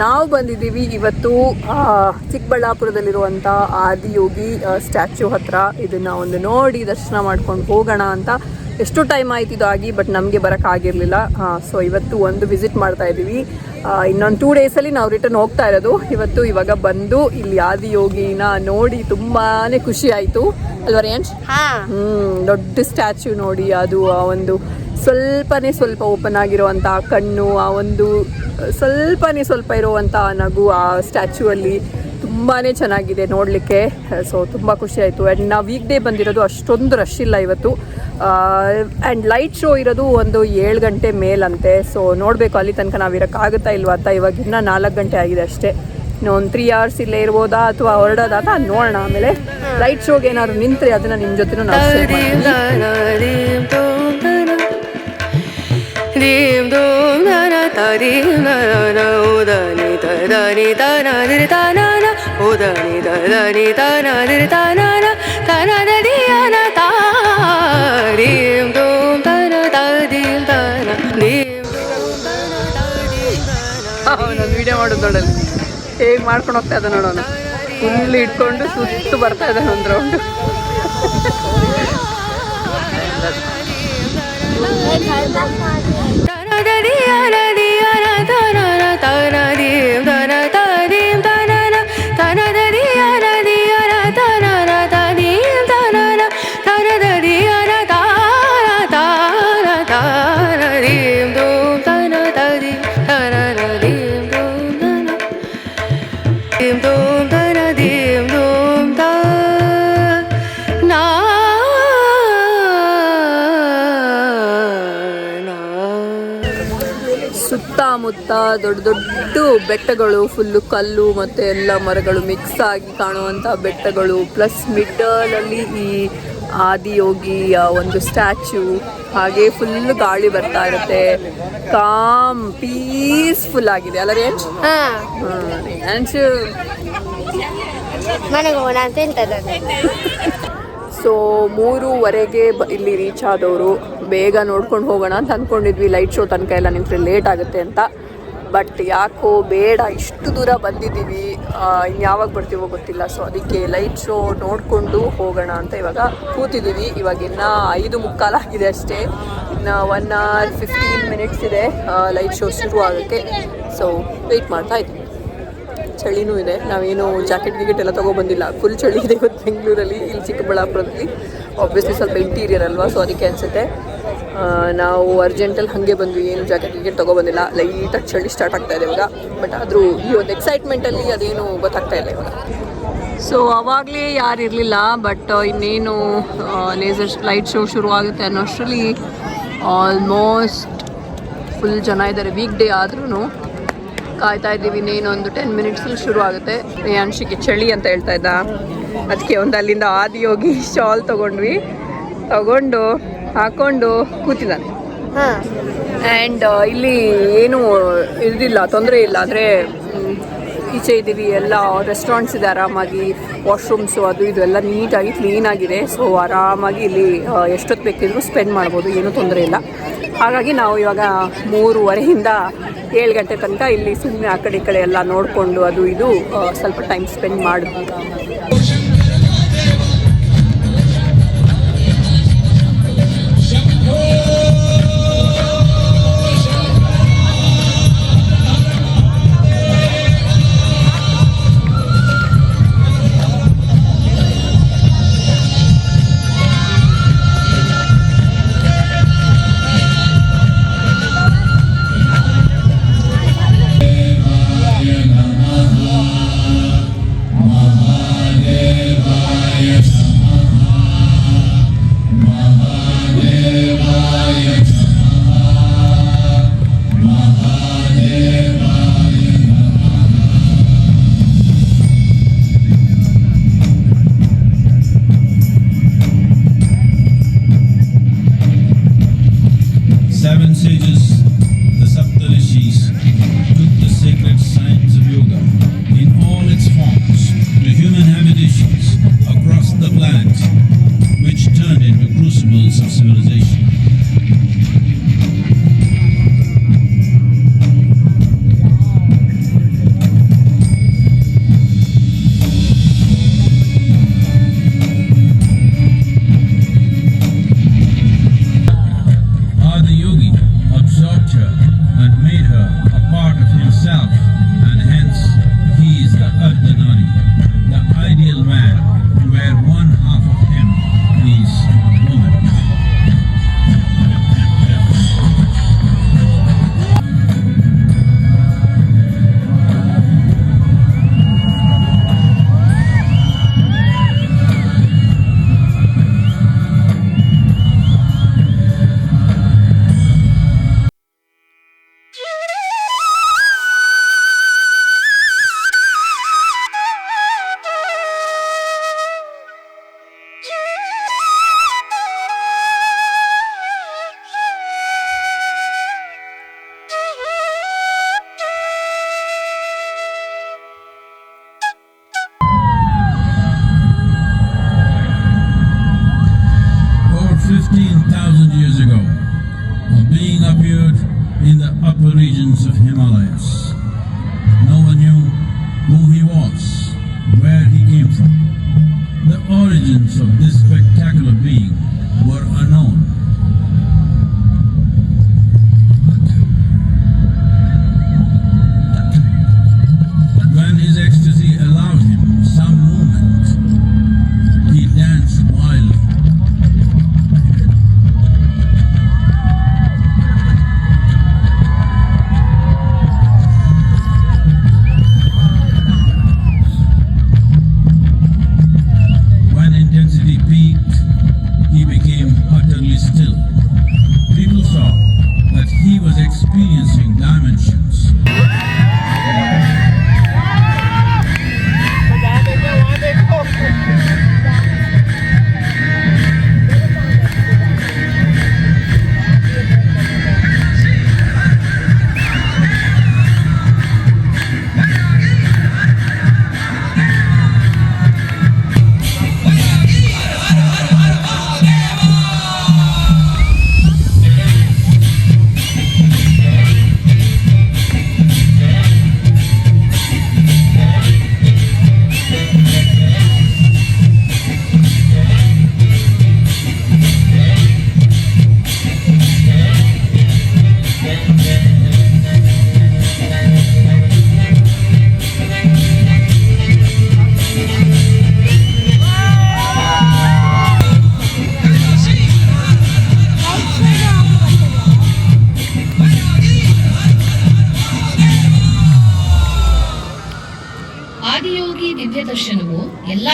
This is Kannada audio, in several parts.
ನಾವು ಬಂದಿದ್ದೀವಿ ಇವತ್ತು ಚಿಕ್ಕಬಳ್ಳಾಪುರದಲ್ಲಿರುವಂಥ ಆದಿಯೋಗಿ ಸ್ಟ್ಯಾಚ್ಯೂ ಹತ್ರ. ಇದನ್ನ ಒಂದು ನೋಡಿ ದರ್ಶನ ಮಾಡ್ಕೊಂಡು ಹೋಗೋಣ ಅಂತ ಎಷ್ಟು ಟೈಮ್ ಆಯ್ತು ಇದು ಆಗಿ ಬಟ್ ನಮಗೆ ಬರೋಕ್ಕಾಗಿರಲಿಲ್ಲ ಸೊ ಇವತ್ತು ಒಂದು ವಿಸಿಟ್ ಮಾಡ್ತಾ ಇದ್ದೀವಿ. ಇನ್ನೊಂದು ಟೂ ಡೇಸಲ್ಲಿ ನಾವು ರಿಟರ್ನ್ ಹೋಗ್ತಾ ಇರೋದು. ಇವತ್ತು ಇವಾಗ ಬಂದು ಇಲ್ಲಿ ಆದಿಯೋಗಿನ ನೋಡಿ ತುಂಬಾನೇ ಖುಷಿ ಆಯಿತು. ಅಲ್ವಾ ರೇಂಜ್ ಹಾ. ಹ್ಮ್ ದೊಡ್ಡ ಸ್ಟ್ಯಾಚ್ಯೂ ನೋಡಿ ಅದು ಆ ಒಂದು ಸ್ವಲ್ಪನೇ ಸ್ವಲ್ಪ ಓಪನ್ ಆಗಿರುವಂಥ ಕಣ್ಣು ಆ ಒಂದು ಸ್ವಲ್ಪನೇ ಸ್ವಲ್ಪ ಇರುವಂಥ ನಗು ಆ ಸ್ಟ್ಯಾಚ್ಯೂ ಅಲ್ಲಿ. ತುಂಬಾ ಚೆನ್ನಾಗಿದೆ ನೋಡಲಿಕ್ಕೆ ಸೊ ತುಂಬ ಖುಷಿ ಆಯಿತು ಆ್ಯಂಡ್ ನಾವು ವೀಕ್ ಡೇ ಬಂದಿರೋದು ಅಷ್ಟೊಂದು ರಶ್ ಇಲ್ಲ ಇವತ್ತು ಆ್ಯಂಡ್ ಲೈಟ್ ಶೋ ಇರೋದು ಒಂದು ಏಳು ಗಂಟೆ ಮೇಲಂತೆ ಸೊ ನೋಡಬೇಕು ಅಲ್ಲಿ ತನಕ ನಾವು ಇರೋಕ್ಕಾಗುತ್ತಾ ಇಲ್ವಾ ಅಂತ ಇವಾಗ ಇನ್ನೂ ನಾಲ್ಕು ಗಂಟೆ ಆಗಿದೆ ಅಷ್ಟೇ ಇನ್ನು ಒಂದು ತ್ರೀ ಅವರ್ಸ್ ಇಲ್ಲೇ ಇರ್ಬೋದಾ ಅಥವಾ ಹೊರಡೋದಾ ಅಂತ ನೋಡೋಣ ಆಮೇಲೆ ಲೈಟ್ ಶೋಗೆ ಏನಾದ್ರು ನಿಂತ್ರೆ ಅದನ್ನು ನಿಮ್ಮ ಜೊತೆನೂ ನಾವು share ಮಾಡ್ತೀವಿ. dim dum da da da dim da da da o da ni da da ni da na di da na na o da ni da da ni da na di da na na da na da di ya na da dim dum da da da dim da na dim dum da na da dim da na ಅವನು ವಿಡಿಯೋ ಮಾಡೋದು ನೋಡಲ್ಲಿ ಹೇಗೆ ಮಾಡ್ಕೊಂಡು ಹೋಗ್ತಾ ಇದ್ದಾನೆ ನೋಡೋಣ ಫುಲ್ ಇಟ್ಕೊಂಡು ಸುತ್ತು ಬರ್ತಾ ಇದ್ದಾನೆ ಒಂದು round da na da di ಸುತ್ತಮುತ್ತ ದೊಡ್ಡ ದೊಡ್ಡ ಬೆಟ್ಟಗಳು ಫುಲ್ಲು ಕಲ್ಲು ಮತ್ತು ಎಲ್ಲ ಮರಗಳು ಮಿಕ್ಸ್ ಆಗಿ ಕಾಣುವಂಥ ಬೆಟ್ಟಗಳು. ಪ್ಲಸ್ ಮಿಡ್ಡಲಲ್ಲಿ ಈ ಆದಿಯೋಗಿಯ ಒಂದು ಸ್ಟ್ಯಾಚ್ಯೂ ಹಾಗೆ ಫುಲ್ ಗಾಳಿ ಬರ್ತಾ ಇರುತ್ತೆ. ಕಾಮ್ ಪೀಸ್ಫುಲ್ ಆಗಿದೆ. ಅಲ್ಲ ರೇಂಜ್ ಹಾ ರೇಂಜ್ ಮನೆಗೆ ಹೋಗೋಣ ಅಂತ ಹೇಳ್ತಾರೆ ಸೊ ಮೂರುವರೆಗೆ ಇಲ್ಲಿ ರೀಚ್ ಆದವರು. ಬೇಗ ನೋಡ್ಕೊಂಡು ಹೋಗೋಣ ಅಂತ ಅಂದ್ಕೊಂಡಿದ್ವಿ ಲೈಟ್ ಶೋ ತನಕ ಎಲ್ಲ ನಿಂತ್ರೆ ಲೇಟ್ ಆಗುತ್ತೆ ಅಂತ. ಬಟ್ ಯಾಕೋ ಬೇಡ, ಇಷ್ಟು ದೂರ ಬಂದಿದ್ದೀವಿ. ಇನ್ನು ಯಾವಾಗ ಬರ್ತೀವೋ ಗೊತ್ತಿಲ್ಲ. ಸೊ ಅದಕ್ಕೆ ಲೈಟ್ ಶೋ ನೋಡಿಕೊಂಡು ಹೋಗೋಣ ಅಂತ ಇವಾಗ ಕೂತಿದ್ದೀವಿ. ಇವಾಗ ಇನ್ನು ಐದು ಮುಕ್ಕಾಲಾಗಿದೆ ಅಷ್ಟೇ. ಇನ್ನು ಒನ್ ಅವರ್ ಫಿಫ್ಟೀನ್ ಮಿನಿಟ್ಸ್ ಇದೆ ಲೈಟ್ ಶೋ ಶುರು ಆಗೋಕ್ಕೆ. ಸೊ ವೆಯ್ಟ್ ಮಾಡ್ತಾ ಇದ್ದೀವಿ ಚಳಿನೂ ಇದೆ. ನಾವೇನು ಜಾಕೆಟ್ ಗಿಕೆಟ್ ಎಲ್ಲ ತೊಗೊಬಂದಿಲ್ಲ ಫುಲ್ ಚಳಿ ಇದೆ ಇವತ್ತು ಬೆಂಗಳೂರಲ್ಲಿ, ಇಲ್ಲಿ ಚಿಕ್ಕಬಳ್ಳಾಪುರದಲ್ಲಿ. ಆಬ್ವಿಯಸ್ಲಿ ಸ್ವಲ್ಪ ಇಂಟೀರಿಯರ್ ಅಲ್ವಾ ಸೊ ಅದಕ್ಕೆ ಅನಿಸುತ್ತೆ. ನಾವು ಅರ್ಜೆಂಟಲ್ಲಿ ಹಾಗೆ ಬಂದ್ವಿ, ಏನು ಜಾಕೆಟ್ ಟಿಕೆಟ್ ತೊಗೊಬಂದಿಲ್ಲ. ಲೈಟಾಗಿ ಚಳಿ ಸ್ಟಾರ್ಟ್ ಆಗ್ತಾ ಇದೆ ಇವಾಗ. ಬಟ್ ಆದರೂ ಈ ಒಂದು ಎಕ್ಸೈಟ್ಮೆಂಟಲ್ಲಿ ಅದೇನು ಗೊತ್ತಾಗ್ತಾ ಇಲ್ಲ ಇವಾಗ. ಸೊ ಅವಾಗಲೇ ಯಾರು ಇರಲಿಲ್ಲ ಬಟ್ ಇನ್ನೇನು ಲೇಸರ್ ಲೈಟ್ ಶೋ ಶುರುವಾಗುತ್ತೆ ಅನ್ನೋ ಅನ್ನೋಷ್ಟರಲ್ಲಿ ಆಲ್ಮೋಸ್ಟ್ ಫುಲ್ ಜನ ಇದ್ದಾರೆ ವೀಕ್ ಡೇ ಆದ್ರೂ ಕಾಯ್ತಾ ಇದ್ದೀವಿ. ಇನ್ನೇನು ಒಂದು ಟೆನ್ ಮಿನಿಟ್ಸಲ್ಲಿ ಶುರು ಆಗುತ್ತೆ ರೇಯಾಂಶಿಗೆ ಚಳಿ ಅಂತ ಹೇಳ್ತಾ ಇದ್ದ. ಅದಕ್ಕೆ ಒಂದು ಅಲ್ಲಿಂದ ಆದಿ ಹೋಗಿ ಶಾಲ್ ತೊಗೊಂಡ್ವಿ. ತಗೊಂಡು ಹಾಕೊಂಡು ಕೂತಿದ್ದಾನೆ. ಆ್ಯಂಡ್ ಇಲ್ಲಿ ಏನು ಇದಿಲ್ಲ ತೊಂದರೆ ಇಲ್ಲ. ಅಂದರೆ ಈಚೆ ಇದ್ದೀವಿ ಎಲ್ಲ ರೆಸ್ಟೋರೆಂಟ್ಸ್ ಇದೆ ಆರಾಮಾಗಿ ವಾಶ್ರೂಮ್ಸು ಅದು ಇದು ಎಲ್ಲ ನೀಟಾಗಿ ಕ್ಲೀನಾಗಿದೆ ಸೊ ಆರಾಮಾಗಿ ಇಲ್ಲಿ ಎಷ್ಟೊತ್ತು ಬೇಕಿದ್ರೂ ಸ್ಪೆಂಡ್ ಮಾಡ್ಬೋದು ಏನೂ ತೊಂದರೆ ಇಲ್ಲ. ಹಾಗಾಗಿ ನಾವು ಇವಾಗ ಮೂರುವರೆಯಿಂದ ಏಳು ಗಂಟೆ ತನಕ ಇಲ್ಲಿ ಸುಮ್ಮನೆ ಆ ಕಡೆ ಈ ಕಡೆ ಎಲ್ಲ ನೋಡಿಕೊಂಡು ಅದು ಇದು ಸ್ವಲ್ಪ ಟೈಮ್ ಸ್ಪೆಂಡ್ ಮಾಡಿದ್ವಿ Message.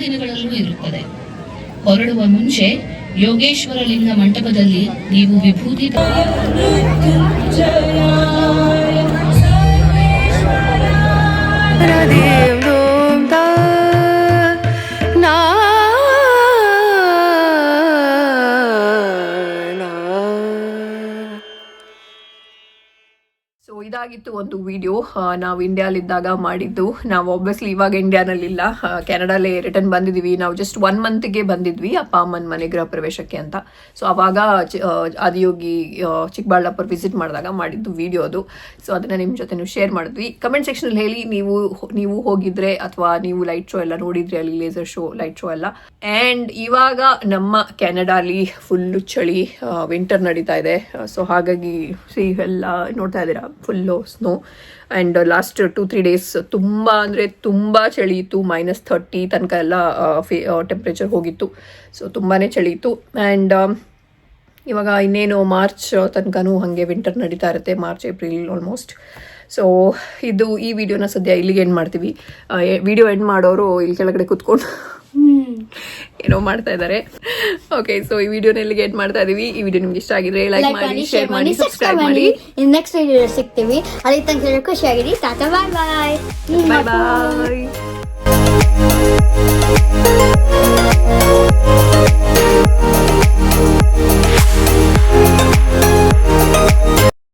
ದಿನಗಳಲ್ಲೂ ಇರುತ್ತದೆ. ಹೊರಡುವ ಮುಂಚೆ ಯೋಗೇಶ್ವರ ಲಿಂಗ ಮಂಟಪದಲ್ಲಿ ನೀವು ವಿಭೂತಿ ಸೊ ಇದಾಗಿತ್ತು ಒಂದು ವಿಡಿಯೋ ನಾವು ಇಂಡಿಯಾಲಿದ್ದಾಗ ಮಾಡಿದ್ದು. ನಾವು ಒಬ್ವಿಯಸ್ಲಿ ಇವಾಗ ಇಂಡಿಯಾನಲ್ಲಿಲ್ಲ ಕೆನಡಾಲೇ ರಿಟರ್ನ್ ಬಂದಿದ್ದೀವಿ. ನಾವು ಜಸ್ಟ್ ಒನ್ ಮಂತ್ಗೆ ಬಂದಿದ್ವಿ ಅಪ್ಪ, ಅಮ್ಮನ ಮನೆ ಗೃಹ ಪ್ರವೇಶಕ್ಕೆ ಅಂತ. ಸೊ ಅವಾಗ ಆದಿಯೋಗಿ ಚಿಕ್ಕಬಳ್ಳಾಪುರ ವಿಸಿಟ್ ಮಾಡಿದಾಗ ಮಾಡಿದ್ದು ವಿಡಿಯೋ ಅದು. ಸೊ ಅದನ್ನು ನಿಮ್ಮ ಜೊತೆ ನೀವು ಶೇರ್ ಮಾಡಿದ್ವಿ. ಕಮೆಂಟ್ ಸೆಕ್ಷನಲ್ಲಿ ಹೇಳಿ ನೀವು ನೀವು ಹೋಗಿದ್ರೆ ಅಥವಾ ನೀವು ಲೈಟ್ ಶೋ ಎಲ್ಲ ನೋಡಿದ್ರಿ ಅಲ್ಲಿ ಲೇಸರ್ ಶೋ ಲೈಟ್ ಶೋ ಎಲ್ಲ. ಆ್ಯಂಡ್ ಇವಾಗ ನಮ್ಮ ಕೆನಡಾಲಿ ಫುಲ್ಲು ಚಳಿ ವಿಂಟರ್ ನಡೀತಾ ಇದೆ. ಸೊ ಹಾಗಾಗಿ ಸಿ ಎಲ್ಲ ನೋಡ್ತಾ ಇದ್ದೀರಾ? Full snow and last two three days ತುಂಬ ಅಂದರೆ ತುಂಬ ಚಳಿ ಇತ್ತು ಮೈನಸ್ ಥರ್ಟಿ ತನಕ ಎಲ್ಲ ಫೇ ಟೆಂಪ್ರೇಚರ್ ಹೋಗಿತ್ತು. ಸೊ ತುಂಬಾ ಚಳಿ ಇತ್ತು ಆ್ಯಂಡ್ ಇವಾಗ ಇನ್ನೇನು ಮಾರ್ಚ್ ತನಕನೂ ಹಾಗೆ ವಿಂಟರ್ ನಡೀತಾ ಇರುತ್ತೆ. ಮಾರ್ಚ್ ಏಪ್ರಿಲ್ ಆಲ್ಮೋಸ್ಟ್ ಸೊ ಇದು ಈ ವಿಡಿಯೋನ ಸದ್ಯ ಇಲ್ಲಿಗೆ ಎಂಡ್ ಮಾಡ್ತೀವಿ. ವಿಡಿಯೋ ಎಂಡ್ ಮಾಡೋರು ಇಲ್ಲಿ ಕೆಳಗಡೆ ಕುತ್ಕೊಂಡು ಏನೋ ಮಾಡ್ತಾ ಇದ್ದಾರೆ ಓಕೆ ಸೊ ಈ ವಿಡಿಯೋನ ಇಲ್ಲಿಗೆ ಎಂಡ್ ಮಾಡ್ತಾ ಇದೀವಿ. ಈ ವಿಡಿಯೋ ನಿಮ್ಗೆ ಇಷ್ಟ ಆಗಿದ್ರೆ ಲೈಕ್ ಮಾಡಿ ಶೇರ್ ಮಾಡಿ ಸಬ್ಸ್ಕ್ರೈಬ್ ಮಾಡಿ. ನೆಕ್ಸ್ಟ್ ವಿಡಿಯೋ ಸಿಗ್ತೀವಿ. ಅಲ್ಲಿ ತನಕ ಖುಷಿಯಾಗಿರಿ ಟಾಟಾ ಬಾಯ್ ಬಾಯ್ ಬಾಯ್ ಬಾಯ್